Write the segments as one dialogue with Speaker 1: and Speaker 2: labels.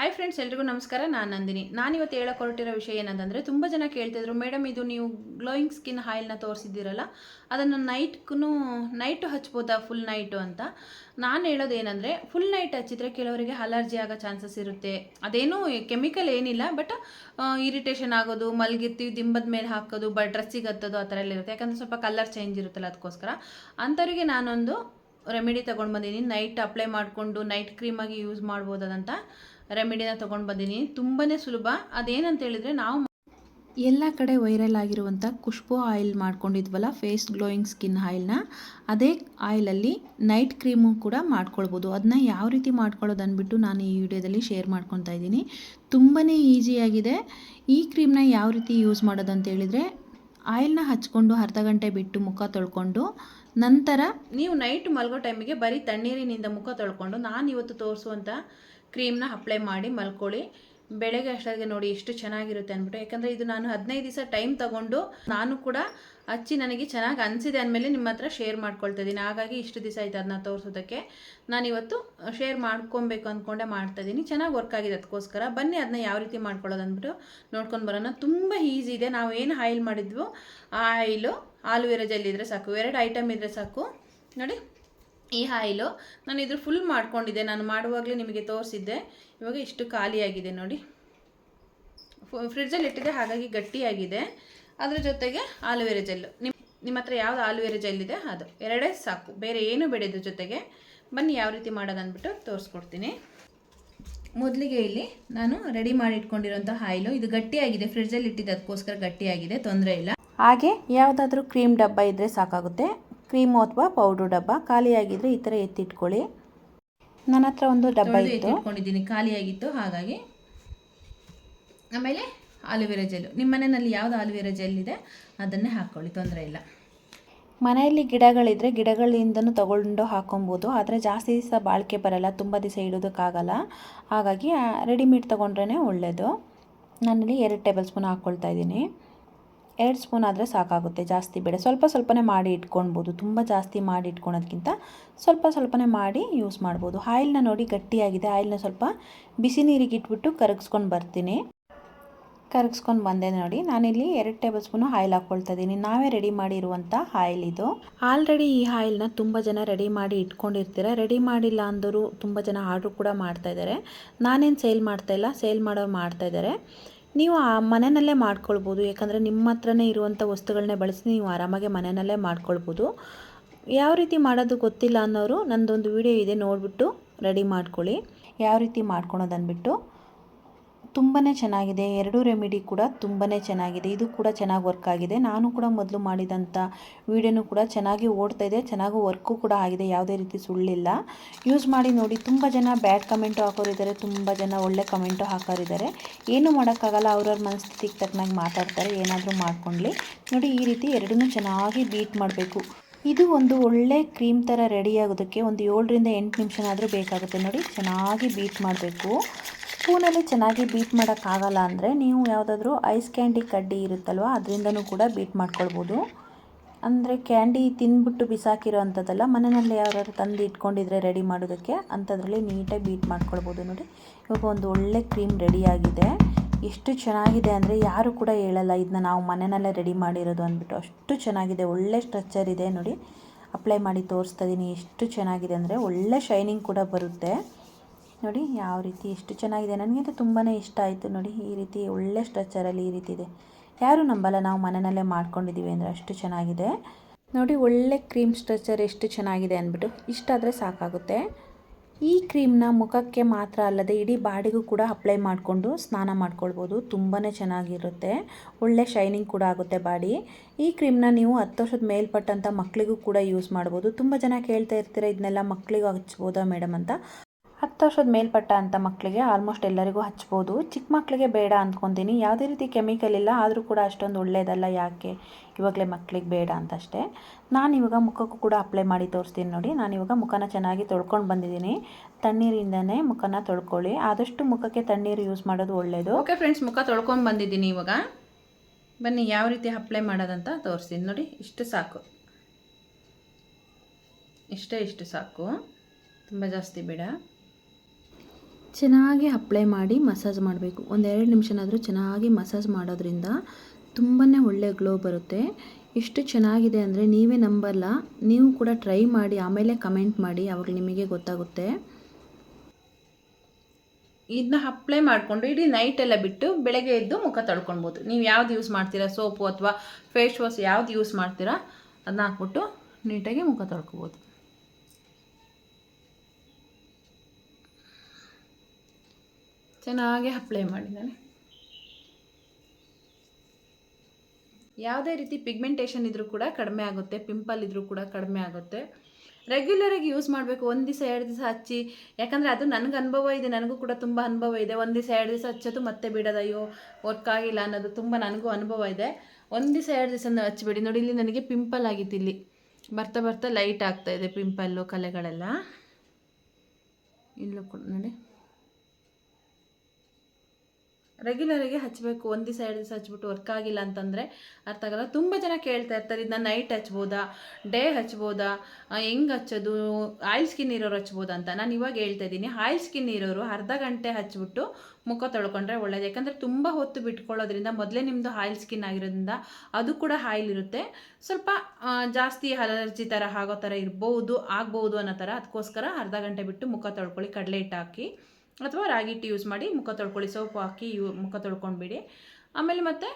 Speaker 1: Hi friends ಎಲ್ರಿಗೂ ನಮಸ್ಕಾರ. ನಾನು ನಂದಿನಿ. ನಾನಿವತ್ತು ಹೇಳಕ್ಕೆ ಹೊರಟಿರೋ ವಿಷಯ ಏನಂತಂದರೆ, ತುಂಬ ಜನ ಕೇಳ್ತಿದ್ರು, ಮೇಡಮ್, ಇದು ನೀವು ಗ್ಲೋಯಿಂಗ್ ಸ್ಕಿನ್ ಆಯಿಲ್ನ ತೋರಿಸಿದ್ದೀರಲ್ಲ, ಅದನ್ನು ನೈಟ್ಗೂ ನೈಟು ಹಚ್ಬೋದಾ ಫುಲ್ ನೈಟು ಅಂತ? ನಾನು ಹೇಳೋದು ಏನಂದರೆ ಫುಲ್ ನೈಟ್ ಹಚ್ಚಿದ್ರೆ ಕೆಲವರಿಗೆ ಅಲರ್ಜಿ ಆಗೋ ಚಾನ್ಸಸ್ ಇರುತ್ತೆ. ಅದೇನೂ ಕೆಮಿಕಲ್ ಏನಿಲ್ಲ ಬಟ್ ಇರಿಟೇಷನ್ ಆಗೋದು, ಮಲಗಿರ್ತೀವಿ, ದಿಂಬದ ಮೇಲೆ ಹಾಕೋದು, ಬ ಡ್ರೆಸ್ಸಿಗೆ ಹತ್ತೋದು, ಆ ಥರ ಎಲ್ಲ ಇರುತ್ತೆ. ಯಾಕಂದರೆ ಸ್ವಲ್ಪ ಕಲರ್ ಚೇಂಜ್ ಇರುತ್ತಲ್ಲ ಅದಕ್ಕೋಸ್ಕರ. ಅಂಥವ್ರಿಗೆ ನಾನೊಂದು ರೆಮಿಡಿ ತೊಗೊಂಡು ಬಂದಿದ್ದೀನಿ ನೈಟ್ ಅಪ್ಲೈ ಮಾಡಿಕೊಂಡು ನೈಟ್ ಕ್ರೀಮಾಗಿ ಯೂಸ್ ಮಾಡ್ಬೋದಂತ ರೆಮಿಡಿನ ತೊಗೊಂಡು ಬಂದಿನಿ. ತುಂಬಾ ಸುಲಭ. ಅದೇನಂತ ಹೇಳಿದ್ರೆ ನಾವು ಎಲ್ಲ ಕಡೆ ವೈರಲ್ ಆಗಿರುವಂಥ ಖುಷ್ಬು ಆಯಿಲ್ ಮಾಡ್ಕೊಂಡಿದ್ವಲ್ಲ ಫೇಸ್ ಗ್ಲೋಯಿಂಗ್ ಸ್ಕಿನ್ ಆಯಿಲ್ನ ಅದೇ ಆಯಿಲಲ್ಲಿ ನೈಟ್ ಕ್ರೀಮು ಕೂಡ ಮಾಡ್ಕೊಳ್ಬೋದು. ಅದನ್ನ ಯಾವ ರೀತಿ ಮಾಡ್ಕೊಳ್ಳೋದು ಅಂದ್ಬಿಟ್ಟು ನಾನು ಈ ವಿಡಿಯೋದಲ್ಲಿ ಶೇರ್ ಮಾಡ್ಕೊತಾ ಇದ್ದೀನಿ. ತುಂಬಾ ಈಸಿಯಾಗಿದೆ ಈ ಕ್ರೀಮ್ನ ಯಾವ ರೀತಿ ಯೂಸ್ ಮಾಡೋದು ಅಂತ ಹೇಳಿದರೆ ಆಯಿಲ್ನ ಹಚ್ಕೊಂಡು ಅರ್ಧ ಗಂಟೆ ಬಿಟ್ಟು ಮುಖ ತೊಳ್ಕೊಂಡು ನಂತರ ನೀವು ನೈಟ್ ಮಲಗೋ ಟೈಮಿಗೆ ಬರೀ ತಣ್ಣೀರಿನಿಂದ ಮುಖ ತೊಳ್ಕೊಂಡು ನಾನು ಇವತ್ತು ತೋರಿಸುವಂಥ ಕ್ರೀಮ್ನ ಅಪ್ಲೈ ಮಾಡಿ ಮಲ್ಕೊಳ್ಳಿ. ಬೆಳಗ್ಗೆ ಅಷ್ಟೊತ್ತಿಗೆ ನೋಡಿ ಎಷ್ಟು ಚೆನ್ನಾಗಿರುತ್ತೆ ಅಂದ್ಬಿಟ್ಟು. ಯಾಕಂದರೆ ಇದು ನಾನು ಹದಿನೈದು ದಿವಸ ಟೈಮ್ ತಗೊಂಡು ನಾನು ಕೂಡ ಹಚ್ಚಿ ನನಗೆ ಚೆನ್ನಾಗಿ ಅನಿಸಿದೆ ಅಂದಮೇಲೆ ನಿಮ್ಮ ಹತ್ರ ಶೇರ್ ಮಾಡ್ಕೊಳ್ತಾ ಇದ್ದೀನಿ. ಹಾಗಾಗಿ ಇಷ್ಟು ದಿವಸ ಆಯ್ತು ಅದನ್ನ ತೋರಿಸೋದಕ್ಕೆ. ನಾನಿವತ್ತು ಶೇರ್ ಮಾಡ್ಕೊಬೇಕು ಅಂದ್ಕೊಂಡೆ ಮಾಡ್ತಾ ಇದ್ದೀನಿ. ಚೆನ್ನಾಗಿ ವರ್ಕ್ ಆಗಿದೆ ಅದಕ್ಕೋಸ್ಕರ. ಬನ್ನಿ ಅದನ್ನ ಯಾವ ರೀತಿ ಮಾಡ್ಕೊಳ್ಳೋದು ಅಂದ್ಬಿಟ್ಟು ನೋಡ್ಕೊಂಡು ಬರೋಣ. ತುಂಬ ಈಸಿ ಇದೆ. ನಾವು ಏನು ಆಯಿಲ್ ಮಾಡಿದ್ವು ಆ ಆಯಿಲು ಆಲೂವೆರಾ ಜೆಲ್ ಸಾಕು. ಎರಡು ಐಟಮ್ ಇದ್ದರೆ ಸಾಕು. ನೋಡಿ. ಈ ಆಯಿಲು ನಾನು ಇದ್ರ ಫುಲ್ ಮಾಡ್ಕೊಂಡಿದ್ದೆ. ನಾನು ಮಾಡುವಾಗಲೇ ನಿಮಗೆ ತೋರಿಸಿದ್ದೆ. ಇವಾಗ ಇಷ್ಟು ಖಾಲಿಯಾಗಿದೆ ನೋಡಿ. ಫ್ರಿಡ್ಜಲ್ಲಿ ಇಟ್ಟಿದೆ ಹಾಗಾಗಿ ಗಟ್ಟಿಯಾಗಿದೆ. ಅದ್ರ ಜೊತೆಗೆ ಆಲೂವೆರಾ ಜೆಲ್ಲು. ನಿಮ್ಮ ನಿಮ್ಮ ಹತ್ರ ಯಾವ್ದು ಆಲೂವೆರಾ ಜೆಲ್ ಇದೆ? ಅದು. ಎರಡೇ ಸಾಕು. ಬೇರೆ ಏನು ಬೇಡ ಇದ್ರ ಜೊತೆಗೆ? ಬನ್ನಿ ಯಾವ ರೀತಿ ಮಾಡೋದು ಅಂದ್ಬಿಟ್ಟು ತೋರಿಸ್ಕೊಡ್ತೀನಿ. ಮೊದಲಿಗೆ ಇಲ್ಲಿ ನಾನು ರೆಡಿ ಮಾಡಿ ಇಟ್ಕೊಂಡಿರೋಂಥ ಆಯಿಲು. ಇದು ಗಟ್ಟಿಯಾಗಿದೆ. ಫ್ರಿಡ್ಜಲ್ಲಿ ಇಟ್ಟಿದ್ದು, ಅದಕ್ಕೋಸ್ಕರ ಗಟ್ಟಿಯಾಗಿದೆ. ತೊಂದರೆ ಇಲ್ಲ. ಹಾಗೆ ಯಾವುದಾದ್ರೂ ಕ್ರೀಮ್ ಡಬ್ಬ ಇದ್ದರೆ ಸಾಕಾಗುತ್ತೆ. ಕ್ರೀಮು ಅಥವಾ ಪೌಡರ್ ಡಬ್ಬ ಖಾಲಿಯಾಗಿದ್ರೆ ಈ ಥರ ಎತ್ತಿಟ್ಕೊಳ್ಳಿ. ನನ್ನ ಹತ್ರ ಒಂದು ಡಬ್ಬ ಇತ್ತು. ಇಟ್ಕೊಂಡಿದ್ದೀನಿ ಖಾಲಿಯಾಗಿತ್ತು ಹಾಗಾಗಿ. ಆಮೇಲೆ ಆಲೂವೆರಾ ಜೆಲ್. ನಿಮ್ಮ ಮನೆಯಲ್ಲಿ ಯಾವುದು ಆಲುವೆರಾ ಜೆಲ್ ಇದೆ? ಅದನ್ನೇ ಹಾಕ್ಕೊಳ್ಳಿ ತೊಂದರೆ ಇಲ್ಲ. ಮನೆಯಲ್ಲಿ ಗಿಡಗಳಿದ್ರೆ ಗಿಡಗಳಿಂದನೂ ತಗೊಂಡು ಹಾಕೊಬೋದು. ಆದರೆ ಜಾಸ್ತಿ ದಿವಸ ಬಾಳಿಕೆ ಬರಲ್ಲ ತುಂಬ ದಿವಸ ಇಡೋದಕ್ಕಾಗಲ್ಲ. ಹಾಗಾಗಿ ರೆಡಿಮೇಡ್ ತೊಗೊಂಡ್ರೇ ಒಳ್ಳೆಯದು ನಾನಿಲ್ಲಿ ಎರಡು ಟೇಬಲ್ ಸ್ಪೂನ್ ಹಾಕ್ಕೊಳ್ತಾ ಇದ್ದೀನಿ. ಎರಡು ಸ್ಪೂನ್ ಆದರೆ ಸಾಕಾಗುತ್ತೆ ಜಾಸ್ತಿ ಬೇಡ. ಸ್ವಲ್ಪ ಸ್ವಲ್ಪನೇ ಮಾಡಿ ಇಟ್ಕೊಳ್ಬೋದು. ತುಂಬ ಜಾಸ್ತಿ ಮಾಡಿ ಇಟ್ಕೊಳೋದಕ್ಕಿಂತ ಸ್ವಲ್ಪ ಸ್ವಲ್ಪನೇ ಮಾಡಿ ಯೂಸ್ ಮಾಡ್ಬೋದು. ಆಯಿಲ್ನ ನೋಡಿ ಗಟ್ಟಿಯಾಗಿದೆ. ಆಯಿಲ್ನ ಸ್ವಲ್ಪ ಬಿಸಿ ನೀರಿಗೆ ಇಟ್ಬಿಟ್ಟು ಕರಗಿಸ್ಕೊಂಡು ಬರ್ತೀನಿ. ಕರಗಿಸ್ಕೊಂಡು ಬಂದೆ ನೋಡಿ. ನಾನಿಲ್ಲಿ ಎರಡು ಟೇಬಲ್ ಸ್ಪೂನು ಆಯಿಲ್ ಹಾಕ್ಕೊಳ್ತಾ ಇದ್ದೀನಿ. ನಾವೇ ರೆಡಿ ಮಾಡಿರುವಂಥ ಆಯಿಲ್ ಇದು. ಆಲ್ರೆಡಿ ಈ ಆಯಿಲ್ನ ತುಂಬ ಜನ ರೆಡಿ ಮಾಡಿ ಇಟ್ಕೊಂಡಿರ್ತೀರ? ರೆಡಿ ಮಾಡಿಲ್ಲ ಅಂದರೂ ತುಂಬ ಜನ ಆರ್ಡ್ರು ಕೂಡ ಮಾಡ್ತಾ ಇದ್ದಾರೆ. ನಾನೇನು ಸೇಲ್ ಮಾಡ್ತಾ ಇಲ್ಲ. ಸೇಲ್ ಮಾಡೋರು ಮಾಡ್ತಾ ಇದ್ದಾರೆ. ನೀವು ಆ ಮನೆಯಲ್ಲೇ ಮಾಡ್ಕೊಳ್ಬೋದು. ಯಾಕಂದರೆ ನಿಮ್ಮ ಹತ್ರನೇ ಇರುವಂಥ ವಸ್ತುಗಳನ್ನೇ ಬಳಸಿ ನೀವು ಆರಾಮಾಗಿ ಮನೆಯಲ್ಲೇ ಮಾಡ್ಕೊಳ್ಬೋದು. ಯಾವ ರೀತಿ ಮಾಡೋದು ಗೊತ್ತಿಲ್ಲ ಅನ್ನೋರು ನಂದೊಂದು ವಿಡಿಯೋ ಇದೆ ನೋಡಿಬಿಟ್ಟು ರೆಡಿ ಮಾಡ್ಕೊಳ್ಳಿ. ಯಾವ ರೀತಿ ಮಾಡ್ಕೊಳೋದು ಅಂದ್ಬಿಟ್ಟು ತುಂಬಾ ಚೆನ್ನಾಗಿದೆ. ಎರಡೂ ರೆಮಿಡಿ ಕೂಡ ತುಂಬಾ ಚೆನ್ನಾಗಿದೆ. ಇದು ಕೂಡ ಚೆನ್ನಾಗಿ ವರ್ಕ್ ಆಗಿದೆ. ನಾನು ಕೂಡ ಮೊದಲು ಮಾಡಿದಂಥ ವೀಡಿಯೋನು ಕೂಡ ಚೆನ್ನಾಗಿ ಓಡ್ತಾ ಇದೆ. ಚೆನ್ನಾಗಿ ವರ್ಕು ಕೂಡ ಆಗಿದೆ. ಯಾವುದೇ ರೀತಿ ಸುಳ್ಳಿಲ್ಲ. ಯೂಸ್ ಮಾಡಿ ನೋಡಿ. ತುಂಬ ಜನ ಬ್ಯಾಡ್ ಕಮೆಂಟು ಹಾಕೋರಿದ್ದಾರೆ. ತುಂಬ ಜನ ಒಳ್ಳೆ ಕಮೆಂಟು ಹಾಕೋರಿದ್ದಾರೆ. ಏನು ಮಾಡೋಕ್ಕಾಗಲ್ಲ. ಅವ್ರವ್ರ ಮನಸ್ಥಿತಿಗೆ ತಕ್ಕನಾಗಿ ಮಾತಾಡ್ತಾರೆ. ಏನಾದರೂ ಮಾಡ್ಕೊಳ್ಳಿ ನೋಡಿ, ಈ ರೀತಿ ಎರಡನ್ನೂ ಚೆನ್ನಾಗಿ ಬೀಟ್ ಮಾಡಬೇಕು. ಇದು ಒಂದು ಒಳ್ಳೆ ಕ್ರೀಮ್ ಥರ ರೆಡಿ ಆಗೋದಕ್ಕೆ ಒಂದು ಏಳರಿಂದ ಎಂಟು ನಿಮಿಷನಾದರೂ ಬೇಕಾಗುತ್ತೆ ನೋಡಿ. ಚೆನ್ನಾಗಿ ಬೀಟ್ ಮಾಡಬೇಕು. ಸ್ಪೂನಲ್ಲಿ ಚೆನ್ನಾಗಿ ಬೀಟ್ ಮಾಡೋಕ್ಕಾಗಲ್ಲ ಅಂದರೆ ನೀವು ಯಾವುದಾದ್ರೂ ಐಸ್ ಕ್ಯಾಂಡಿ ಕಡ್ಡಿ ಇರುತ್ತಲ್ವ, ಅದರಿಂದನೂ ಕೂಡ ಬೀಟ್ ಮಾಡ್ಕೊಳ್ಬೋದು. ಅಂದರೆ ಕ್ಯಾಂಡಿ ತಿಂದ್ಬಿಟ್ಟು ಬಿಸಾಕಿರೋ ಅಂಥದ್ದಲ್ಲ ಮನೆಯಲ್ಲಿ ಯಾರು ತಂದು ಇಟ್ಕೊಂಡಿದ್ರೆ ರೆಡಿ ಮಾಡೋದಕ್ಕೆ ಅಂಥದ್ರಲ್ಲಿ ನೀಟಾಗಿ ಬೀಟ್ ಮಾಡ್ಕೊಳ್ಬೋದು ನೋಡಿ. ಇವಾಗ ಒಂದು ಒಳ್ಳೆ ಕ್ರೀಮ್ ರೆಡಿಯಾಗಿದೆ ಎಷ್ಟು ಚೆನ್ನಾಗಿದೆ ಅಂದರೆ ಯಾರು ಕೂಡ ಹೇಳಲ್ಲ ಇದನ್ನ ನಾವು ಮನೆಯಲ್ಲೇ ರೆಡಿ ಮಾಡಿರೋದು ಅಂದ್ಬಿಟ್ಟು. ಅಷ್ಟು ಚೆನ್ನಾಗಿದೆ, ಒಳ್ಳೆ ಸ್ಟ್ರಕ್ಚರ್ ಇದೆ ನೋಡಿ. ಅಪ್ಲೈ ಮಾಡಿ ತೋರಿಸ್ತಾ ಇದ್ದೀನಿ ಎಷ್ಟು ಚೆನ್ನಾಗಿದೆ ಅಂದರೆ ಒಳ್ಳೆ ಶೈನಿಂಗ್ ಕೂಡ ಬರುತ್ತೆ. ನೋಡಿ, ಯಾವ ರೀತಿ ಎಷ್ಟು ಚೆನ್ನಾಗಿದೆ. ನನಗಂತೂ ತುಂಬಾ ಇಷ್ಟ ಆಯಿತು ನೋಡಿ, ಈ ರೀತಿ ಒಳ್ಳೆ ಸ್ಟ್ರಕ್ಚರಲ್ಲಿ ಈ ರೀತಿ ಇದೆ. ಯಾರು ನಂಬಲ್ಲ, ನಾವು ಮನೆಯಲ್ಲೇ ಮಾಡ್ಕೊಂಡಿದ್ದೀವಿ ಅಂದರೆ ಅಷ್ಟು ಚೆನ್ನಾಗಿದೆ. ನೋಡಿ, ಒಳ್ಳೆ ಕ್ರೀಮ್ ಸ್ಟ್ರಕ್ಚರ್ ಎಷ್ಟು ಚೆನ್ನಾಗಿದೆ ಅಂದ್ಬಿಟ್ಟು. ಇಷ್ಟಾದರೆ ಸಾಕಾಗುತ್ತೆ. ಈ ಕ್ರೀಮ್ನ ಮುಖಕ್ಕೆ ಮಾತ್ರ ಅಲ್ಲದೆ ಇಡೀ ಬಾಡಿಗೂ ಕೂಡ ಅಪ್ಲೈ ಮಾಡಿಕೊಂಡು ಸ್ನಾನ ಮಾಡ್ಕೊಳ್ಬೋದು. ತುಂಬಾ ಚೆನ್ನಾಗಿರುತ್ತೆ. ಒಳ್ಳೆ ಶೈನಿಂಗ್ ಕೂಡ ಆಗುತ್ತೆ ಬಾಡಿ. ಈ ಕ್ರೀಮ್ನ ನೀವು ಹತ್ತು ವರ್ಷದ ಮೇಲ್ಪಟ್ಟಂಥ ಮಕ್ಕಳಿಗೂ ಕೂಡ ಯೂಸ್ ಮಾಡ್ಬೋದು. ತುಂಬ ಜನ ಕೇಳ್ತಾ ಇರ್ತೀರ, ಇದನ್ನೆಲ್ಲ ಮಕ್ಕಳಿಗೂ ಹಚ್ಬೋದಾ ಮೇಡಮ್? ಅಂತ. ಹತ್ತು ವರ್ಷದ ಮೇಲ್ಪಟ್ಟ ಅಂತ ಮಕ್ಕಳಿಗೆ ಆಲ್ಮೋಸ್ಟ್ ಎಲ್ಲರಿಗೂ ಹಚ್ಬೋದು. ಚಿಕ್ಕ ಮಕ್ಕಳಿಗೆ ಬೇಡ ಅಂದ್ಕೊತೀನಿ. ಯಾವುದೇ ರೀತಿ ಕೆಮಿಕಲ್ ಇಲ್ಲ, ಆದರೂ ಕೂಡ ಅಷ್ಟೊಂದು ಒಳ್ಳೆಯದಲ್ಲ ಯಾಕೆ? ಇವಾಗಲೇ ಮಕ್ಕಳಿಗೆ ಬೇಡ ಅಂತ ಅಷ್ಟೇ ನಾನು ಇವಾಗ ಮುಖಕ್ಕೂ ಕೂಡ ಅಪ್ಲೈ ಮಾಡಿ ತೋರಿಸ್ತೀನಿ ನೋಡಿ. ನಾನು ಇವಾಗ ಮುಖನ ಚೆನ್ನಾಗಿ ತೊಳ್ಕೊಂಡು ಬಂದಿದ್ದೀನಿ. ತಣ್ಣೀರಿಂದನೇ ಮುಖನ ತೊಳ್ಕೊಳ್ಳಿ. ಆದಷ್ಟು ಮುಖಕ್ಕೆ ತಣ್ಣೀರು ಯೂಸ್ ಮಾಡೋದು ಒಳ್ಳೆಯದು ಓಕೆ ಫ್ರೆಂಡ್ಸ್ ಮುಖ ತೊಳ್ಕೊಂಡು ಬಂದಿದ್ದೀನಿ ಇವಾಗ. ಬನ್ನಿ, ಯಾವ ರೀತಿ ಅಪ್ಲೈ ಮಾಡೋದಂತ ತೋರಿಸ್ತೀನಿ ನೋಡಿ. ಇಷ್ಟು ಸಾಕು. ಇಷ್ಟೇ ಇಷ್ಟು ಸಾಕು. ತುಂಬ ಜಾಸ್ತಿ ಬೇಡ.
Speaker 2: ಚೆನ್ನಾಗಿ ಅಪ್ಲೈ ಮಾಡಿ ಮಸಾಜ್ ಮಾಡಬೇಕು. ಒಂದೆರಡು ನಿಮಿಷನಾದರೂ ಚೆನ್ನಾಗಿ ಮಸಾಜ್ ಮಾಡೋದ್ರಿಂದ ತುಂಬಾ ಒಳ್ಳೆ ಗ್ಲೋ ಬರುತ್ತೆ. ಎಷ್ಟು ಚೆನ್ನಾಗಿದೆ ಅಂದರೆ ನೀವೇ ನಂಬಲ್ಲ, ನೀವು ಕೂಡ ಟ್ರೈ ಮಾಡಿ, ಆಮೇಲೆ ಕಮೆಂಟ್ ಮಾಡಿ ಅವಾಗ ನಿಮಗೆ ಗೊತ್ತಾಗುತ್ತೆ. ಇದನ್ನ ಅಪ್ಲೈ ಮಾಡಿಕೊಂಡು ಇಡೀ ನೈಟ್ ಎಲ್ಲ ಬಿಟ್ಟು ಬೆಳಗ್ಗೆ ಎದ್ದು ಮುಖ ತೊಳ್ಕೊಳ್ಬೋದು. ನೀವು ಯಾವ್ದು ಯೂಸ್ ಮಾಡ್ತೀರಾ? ಸೋಪು ಅಥವಾ ಫೇಸ್ ವಾಶ್ ಯಾವ್ದು ಯೂಸ್ ಮಾಡ್ತೀರಾ? ಅದನ್ನ ಹಾಕ್ಬಿಟ್ಟು ನೀಟಾಗಿ ಮುಖ ತೊಳ್ಕೊಬೋದು ಚೆನ್ನಾಗಿ ಅಪ್ಲೈ ಮಾಡಿದ್ದಾನೆ. ಯಾವುದೇ ರೀತಿ ಪಿಗ್ಮೆಂಟೇಷನ್ ಇದ್ರೂ ಕೂಡ ಕಡಿಮೆ ಆಗುತ್ತೆ ಪಿಂಪಲ್ ಇದ್ರೂ ಕೂಡ ಕಡಿಮೆ ಆಗುತ್ತೆ. ರೆಗ್ಯುಲರಾಗಿ ಯೂಸ್ ಮಾಡಬೇಕು, ಒಂದು ದಿವಸ, ಎರಡು ದಿವಸ ಹಚ್ಚಿ. ಯಾಕಂದರೆ ಅದು ನನಗೆ ಅನುಭವ ಇದೆ, ನನಗೂ ಕೂಡ ತುಂಬ ಅನುಭವ ಇದೆ. ಒಂದು ದಿವಸ, ಎರಡು ದಿವಸ ಹಚ್ಚೋದು ಮತ್ತೆ ಬಿಡೋದು, ಅಯ್ಯೋ ವರ್ಕ್ ಆಗಿಲ್ಲ ಅನ್ನೋದು ತುಂಬ ನನಗೂ ಅನುಭವ ಇದೆ. ಒಂದು ದಿವಸ, ಎರಡು ದಿವಸ ಹಚ್ಚಿಬಿಡಿ ನೋಡಿ, ಇಲ್ಲಿ ನನಗೆ ಪಿಂಪಲ್ ಆಗಿತ್ತು ಇಲ್ಲಿ. ಬರ್ತಾ ಬರ್ತಾ ಲೈಟ್ ಆಗ್ತಾ ಇದೆ ಪಿಂಪಲ್ಲು ಕಲೆಗಳೆಲ್ಲ. ಇಲ್ಲೂ ಕೂಡ ನೋಡಿ. ರೆಗ್ಯುಲರಾಗಿ ಹಚ್ಚಬೇಕು ಒಂದು ದಿವಸ, ಎರಡು ದಿವಸ ಹಚ್ಬಿಟ್ಟು ವರ್ಕ್ ಆಗಿಲ್ಲ ಅಂತಂದರೆ ಅರ್ಥ ಆಗಲ್ಲ. ತುಂಬ ಜನ ಕೇಳ್ತಾ ಇರ್ತಾರೆ ಇದನ್ನ ನೈಟ್ ಹಚ್ಬೋದಾ ಡೇ ಹಚ್ಬೋದಾ ಹೆಂಗೆ ಹಚ್ಚೋದು ಆಯಿಲ್ ಸ್ಕಿನ್ ಇರೋರು ಹಚ್ಬೋದಾ ಅಂತ ನಾನು ಇವಾಗ ಹೇಳ್ತಾ ಇದ್ದೀನಿ. ಆಯಿಲ್ ಸ್ಕಿನ್ ಇರೋರು ಅರ್ಧ ಗಂಟೆ ಹಚ್ಬಿಟ್ಟು ಮುಖ ತೊಳ್ಕೊಂಡ್ರೆ ಒಳ್ಳೇದು. ಯಾಕಂದರೆ ತುಂಬ ಹೊತ್ತು ಬಿಟ್ಕೊಳ್ಳೋದ್ರಿಂದ ಮೊದಲೇ ನಿಮ್ಮದು ಆಯಿಲ್ ಸ್ಕಿನ್ ಆಗಿರೋದ್ರಿಂದ ಅದು ಕೂಡ ಆಯಿಲ್ ಇರುತ್ತೆ. ಸ್ವಲ್ಪ ಜಾಸ್ತಿ ಅಲರ್ಜಿ ಥರ ಆಗೋ ಥರ ಇರ್ಬೋದು, ಆಗ್ಬೋದು ಅನ್ನೋ ಥರ ಅದಕ್ಕೋಸ್ಕರ ಅರ್ಧ ಗಂಟೆ ಬಿಟ್ಟು ಮುಖ ತೊಳ್ಕೊಳ್ಳಿ, ಕಡಲೆ ಹಿಟ್ಟು ಹಾಕಿ. ಅಥವಾ ರಾಗಿ ಹಿಟ್ಟು ಯೂಸ್ ಮಾಡಿ ಮುಖ ತೊಳ್ಕೊಳ್ಳಿ, ಸೋಪು ಹಾಕಿ ಯೂ, ಮುಖ ತೊಳ್ಕೊಂಡ್ಬಿಡಿ. ಆಮೇಲೆ ಮತ್ತೆ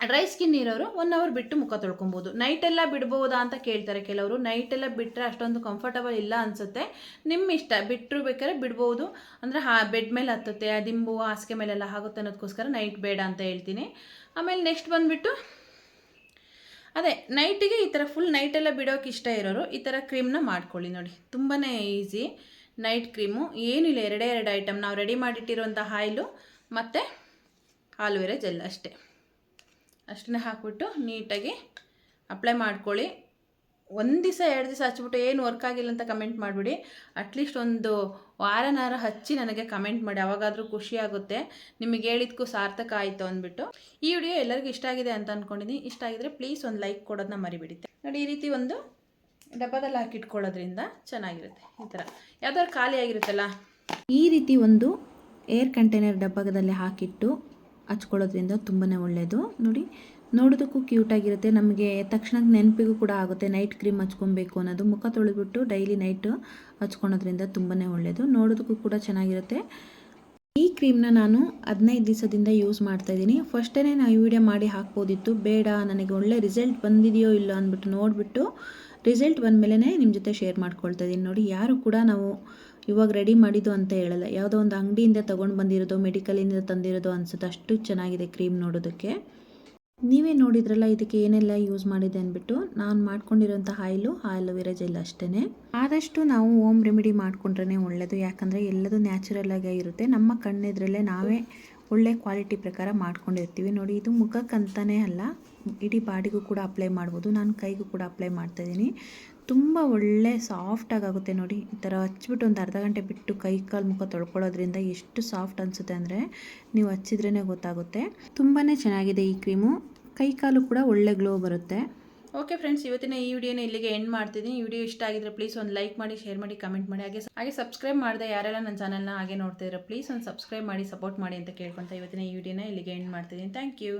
Speaker 2: ಡ್ರೈ ಸ್ಕಿನ್ ಇರೋರು ಒನ್ ಅವರ್ ಬಿಟ್ಟು ಮುಖ ತೊಳ್ಕೊಬೋದು. ನೈಟೆಲ್ಲ ಬಿಡ್ಬೋದಾ ಅಂತ ಕೇಳ್ತಾರೆ ಕೆಲವರು. ನೈಟೆಲ್ಲ ಬಿಟ್ಟರೆ ಅಷ್ಟೊಂದು ಕಂಫರ್ಟಬಲ್ ಇಲ್ಲ ಅನಿಸುತ್ತೆ. ನಿಮ್ಮ ಇಷ್ಟ ಬಿಟ್ಟರು ಬೇಕಾದ್ರೆ ಬಿಡ್ಬೋದು. ಅಂದರೆ ಹಾ ಬೆಡ್ ಮೇಲೆ ಹತ್ತುತ್ತೆ, ದಿಂಬು ಹಾಸಿಗೆ ಮೇಲೆಲ್ಲ ಆಗುತ್ತೆ ಅನ್ನೋದಕ್ಕೋಸ್ಕರ ನೈಟ್ ಬೇಡ ಅಂತ ಹೇಳ್ತೀನಿ. ಆಮೇಲೆ ನೆಕ್ಸ್ಟ್ ಬಂದುಬಿಟ್ಟು, ಅದೇ ನೈಟಿಗೆ ಈ ಥರ ಫುಲ್ ನೈಟೆಲ್ಲ ಬಿಡೋಕೆ ಇಷ್ಟ ಇರೋರು ಈ ಥರ ಕ್ರೀಮ್ನ ಮಾಡ್ಕೊಳ್ಳಿ ನೋಡಿ. ತುಂಬಾ ಈಸಿ ನೈಟ್ ಕ್ರೀಮು. ಏನಿಲ್ಲ ಎರಡೇ ಎರಡು ಐಟಮ್. ನಾವು ರೆಡಿ ಮಾಡಿಟ್ಟಿರುವಂಥ ಆಯಿಲು ಮತ್ತು ಆಲುವೆರಾ ಜೆಲ್ ಅಷ್ಟೇ. ಅಷ್ಟನ್ನೇ ಹಾಕ್ಬಿಟ್ಟು ನೀಟಾಗಿ ಅಪ್ಲೈ ಮಾಡ್ಕೊಳ್ಳಿ. ಒಂದು ದಿವಸ, ಎರಡು ದಿವಸ ಹಚ್ಬಿಟ್ಟು ಏನು ವರ್ಕ್ ಆಗಿಲ್ಲ ಅಂತ ಕಮೆಂಟ್ ಮಾಡಿಬಿಡಿ. ಅಟ್ಲೀಸ್ಟ್ ಒಂದು ವಾರನಾರ ಹಚ್ಚಿ ನನಗೆ ಕಮೆಂಟ್ ಮಾಡಿ. ಅವಾಗಾದರೂ ಖುಷಿ ಆಗುತ್ತೆ. ನಿಮಗೆ ಹೇಳಿದ್ಕೂ ಸಾರ್ಥಕ ಆಯಿತು ಅಂದ್ಬಿಟ್ಟು. ಈ ವಿಡಿಯೋ ಎಲ್ಲರಿಗೂ ಇಷ್ಟ ಆಗಿದೆ ಅಂತ ಅಂದ್ಕೊಂಡಿದ್ದೀನಿ ಇಷ್ಟ ಆಗಿದ್ರೆ ಪ್ಲೀಸ್ ಒಂದು ಲೈಕ್ ಕೊಡೋದನ್ನ ಮರಿಬಿಡುತ್ತೆ ನೋಡಿ, ಈ ರೀತಿ ಒಂದು ಡಬ್ಬದಲ್ಲಿ ಹಾಕಿಟ್ಕೊಳ್ಳೋದ್ರಿಂದ ಚೆನ್ನಾಗಿರುತ್ತೆ ಈ ಥರ. ಯಾವ್ದಾದ್ರು ಖಾಲಿ ಆಗಿರುತ್ತಲ್ಲ? ಈ ರೀತಿ ಒಂದು ಏರ್ ಕಂಟೈನರ್ ಡಬ್ಬದಲ್ಲಿ ಹಾಕಿಟ್ಟು ಹಚ್ಕೊಳ್ಳೋದ್ರಿಂದ ತುಂಬಾ ಒಳ್ಳೆಯದು ನೋಡಿ, ನೋಡೋದಕ್ಕೂ ಕ್ಯೂಟಾಗಿರುತ್ತೆ ನಮಗೆ ತಕ್ಷಣ ನೆನಪಿಗೂ ಕೂಡ ಆಗುತ್ತೆ. ನೈಟ್ ಕ್ರೀಮ್ ಹಚ್ಕೊಬೇಕು ಅನ್ನೋದು. ಮುಖ ತೊಳೆದ್ಬಿಟ್ಟು ಡೈಲಿ ನೈಟ್ ಹಚ್ಕೊಳೋದ್ರಿಂದ ತುಂಬಾ ಒಳ್ಳೆಯದು ನೋಡೋದಕ್ಕೂ ಕೂಡ ಚೆನ್ನಾಗಿರುತ್ತೆ. ಈ ಕ್ರೀಮ್ನ ನಾನು ಹದಿನೈದು ದಿವಸದಿಂದ ಯೂಸ್ ಮಾಡ್ತಾ ಇದ್ದೀನಿ. ಫಸ್ಟೇ ನಾನು ಈ ವಿಡಿಯೋ ಮಾಡಿ ಹಾಕ್ಬೋದಿತ್ತು. ಬೇಡ, ನನಗೆ ಒಳ್ಳೆ ರಿಸಲ್ಟ್ ಬಂದಿದೆಯೋ ಇಲ್ಲೋ ಅಂದ್ಬಿಟ್ಟು ನೋಡಿಬಿಟ್ಟು ರಿಸಲ್ಟ್ ಬಂದಮೇಲೆ ನಿಮ್ಮ ಜೊತೆ ಶೇರ್ ಮಾಡ್ಕೊಳ್ತಾ ಇದ್ದೀನಿ ನೋಡಿ, ಯಾರು ಕೂಡ ನಾವು ಇವಾಗ ರೆಡಿ ಮಾಡಿದ್ದು ಅಂತ ಹೇಳಲ್ಲ. ಯಾವುದೋ ಒಂದು ಅಂಗಡಿಯಿಂದ ತೊಗೊಂಡು ಬಂದಿರೋದು ಮೆಡಿಕಲಿಂದ ತಂದಿರೋದು ಅನ್ಸುತ್ತೆ. ಅಷ್ಟು ಚೆನ್ನಾಗಿದೆ ಕ್ರೀಮ್ ನೋಡೋದಕ್ಕೆ. ನೀವೇ ನೋಡಿದ್ರಲ್ಲ ಇದಕ್ಕೆ ಏನೆಲ್ಲ ಯೂಸ್ ಮಾಡಿದೆ ಅಂದ್ಬಿಟ್ಟು. ನಾನು ಮಾಡ್ಕೊಂಡಿರೋಂಥ ಆಯಿಲು ಆಲೋವೆರಾ ಜೆಲ್ ಅಷ್ಟೇ ಆದಷ್ಟು ನಾವು ಹೋಮ್ ರೆಮಿಡಿ ಮಾಡ್ಕೊಂಡ್ರೆ ಒಳ್ಳೆಯದು ಯಾಕಂದರೆ ಎಲ್ಲದೂ ನ್ಯಾಚುರಲ್ ಆಗೇ ಇರುತ್ತೆ. ನಮ್ಮ ಕಣ್ಣಿದ್ರಲ್ಲೇ ನಾವೇ ಒಳ್ಳೆ ಕ್ವಾಲಿಟಿ ಪ್ರಕಾರ ಮಾಡ್ಕೊಂಡಿರ್ತೀವಿ. ನೋಡಿ, ಇದು ಮುಖಕ್ಕಂತಲೇ ಅಲ್ಲ, ಇಡೀ ಬಾಡಿಗೂ ಕೂಡ ಅಪ್ಲೈ ಮಾಡ್ಬೋದು. ನಾನು ಕೈಗೂ ಕೂಡ ಅಪ್ಲೈ ಮಾಡ್ತಾಯಿದ್ದೀನಿ ತುಂಬ ಒಳ್ಳೆ ಸಾಫ್ಟಾಗಿ ಆಗುತ್ತೆ ನೋಡಿ. ಈ ಥರ ಹಚ್ಬಿಟ್ಟು ಒಂದು ಅರ್ಧ ಗಂಟೆ ಬಿಟ್ಟು ಕೈ ಕಾಲು ಮುಖ ತೊಳ್ಕೊಳ್ಳೋದ್ರಿಂದ ಎಷ್ಟು ಸಾಫ್ಟ್ ಅನಿಸುತ್ತೆ ಅಂದರೆ ನೀವು ಹಚ್ಚಿದ್ರೇ ಗೊತ್ತಾಗುತ್ತೆ. ತುಂಬಾ ಚೆನ್ನಾಗಿದೆ ಈ ಕ್ರೀಮು. ಕೈ ಕಾಲು ಕೂಡ ಒಳ್ಳೆ ಗ್ಲೋ ಬರುತ್ತೆ. ಓಕೆ ಫ್ರೆಂಡ್ಸ್ ಇವತ್ತಿನ ಈ ವಿಡಿಯೋನ ಇಲ್ಲಿಗೆ ಎಂಡ್ ಮಾಡ್ತಿದ್ದೀನಿ. ವಿಡಿಯೋ ಇಷ್ಟ ಆಗಿದ್ರೆ ಪ್ಲೀಸ್ ಒಂದು ಲೈಕ್ ಮಾಡಿ ಶೇರ್ ಮಾಡಿ ಕಮೆಂಟ್ ಮಾಡಿ. ಹಾಗೆ ಹಾಗೆ ಸಬ್ಸ್ಕ್ರೈಬ್ ಮಾಡಿದೆ ಯಾರೆಲ್ಲ ನನ್ನ ಚಾನಲ್ನ ಹಾಗೆ ನೋಡ್ತಿದ್ರೆ ಪ್ಲೀಸ್ ಒಂದು ಸಬ್ಸ್ಕ್ರೈಬ್ ಮಾಡಿ ಸಪೋರ್ಟ್ ಮಾಡಿ ಅಂತ ಕೇಳ್ಕೊತ ಇವತ್ತಿನ ಈ ವಿಡಿಯೋನ ಇಲ್ಲಿಗೆ ಎಂಡ್ ಮಾಡ್ತಿದ್ದೀನಿ. Thank you